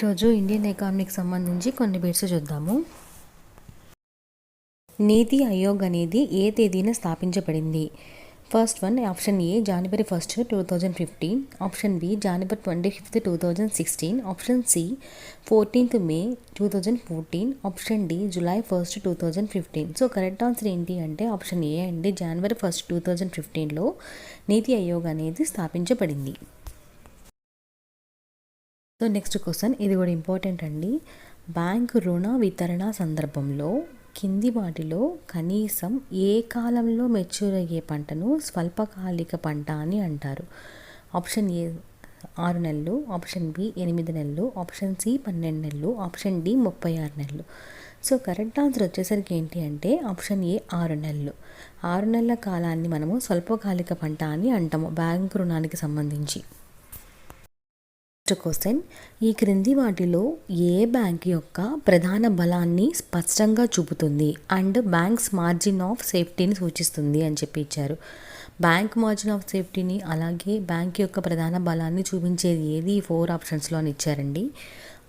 ఈరోజు ఇండియన్ ఎకానమీకి సంబంధించి కొన్ని బిట్స్ చూద్దాము. నీతి ఆయోగ్ అనేది ఏ తేదీన స్థాపించబడింది? First one option A January first two thousand fifteen. Option B January twenty fifth two thousand sixteen. Option C fourteenth May two thousand fourteen. Option D July first two thousand fifteen. So correct answer ఏంటి అంటే option ఏ అండి జనవరి first two thousand ఫిఫ్టీన్లో నీతి ఆయోగ్ అనేది స్థాపించబడింది. So next question ఇది కూడా important అండి. Bank రుణ వితరణ సందర్భంలో కింది వాటిలో కనీసం ఏ కాలంలో మెచ్యూర్ అయ్యే పంటను స్వల్పకాలిక పంట అని అంటారు? ఆప్షన్ ఏ ఆరు నెలలు ఆప్షన్ బి ఎనిమిది నెలలు ఆప్షన్ సి పన్నెండు నెలలు ఆప్షన్ డి ముప్పై ఆరు నెలలు. సో కరెక్ట్ ఆన్సర్ వచ్చేసరికి ఏంటి అంటే ఆప్షన్ ఏ ఆరు నెలలు. ఆరు నెలల కాలాన్ని మనము స్వల్పకాలిక పంట అని అంటాము బ్యాంకు రుణానికి సంబంధించి. నెక్స్ట్ క్వశ్చన్ ఈ క్రింది వాటిలో ఏ బ్యాంక్ యొక్క ప్రధాన బలాన్ని స్పష్టంగా చూపుతుంది? అండ్ బ్యాంక్స్ మార్జిన్ ఆఫ్ సేఫ్టీని సూచిస్తుంది అని చెప్పి ఇచ్చారు. బ్యాంక్ మార్జిన్ ఆఫ్ సేఫ్టీని అలాగే బ్యాంక్ యొక్క ప్రధాన బలాన్ని చూపించేది ఏది? ఈ ఫోర్ ఆప్షన్స్లో అని ఇచ్చారండి.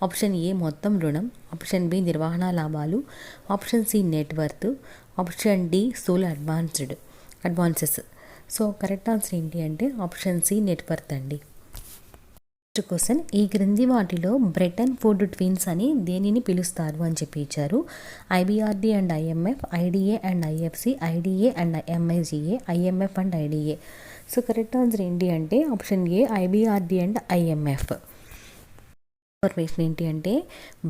ఆప్షన్ ఏ మొత్తం రుణం. ఆప్షన్ బి నిర్వహణ లాభాలు. Option C net worth option D స్థూల advanced advances so correct answer ఏంటి అంటే ఆప్షన్ సి నెట్వర్త్ అండి. నెక్స్ట్ క్వశ్చన్ ఈ క్రింది వాటిలో బ్రిటన్ ఫుడ్ ట్విన్స్ అని దేనిని పిలుస్తారు అని చెప్పి ఇచ్చారు. IBRD and IMF IDA and IFC IDA and MIGA IMF and IDA so correct answer ఏంటి అంటే option A IBRD and IMF information ఏంటి అంటే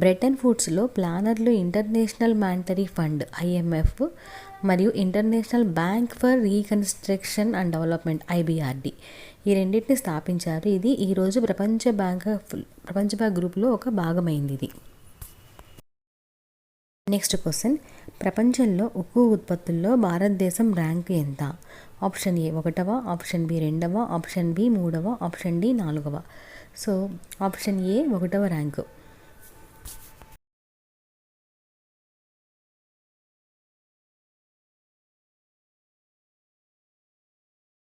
బ్రిటన్ ఫుడ్స్లో ప్లానర్లు ఇంటర్నేషనల్ మానిటరీ ఫండ్ ఐఎంఎఫ్ మరియు international bank for reconstruction and development IBRD ఈ రెండింటిని స్థాపించారు. ఇది ఈరోజు ప్రపంచ బ్యాంక్ ప్రపంచ బ్యాంక్ గ్రూప్లో ఒక భాగమైంది ఇది. Next question. ప్రపంచంలో ఉక్కు ఉత్పత్తుల్లో భారతదేశం ర్యాంక్ ఎంత? ఆప్షన్ ఏ ఒకటవ ఆప్షన్ బి రెండవ ఆప్షన్ బి మూడవ ఆప్షన్ డి నాలుగవ. సో ఆప్షన్ ఏ ఒకటవ ర్యాంకు.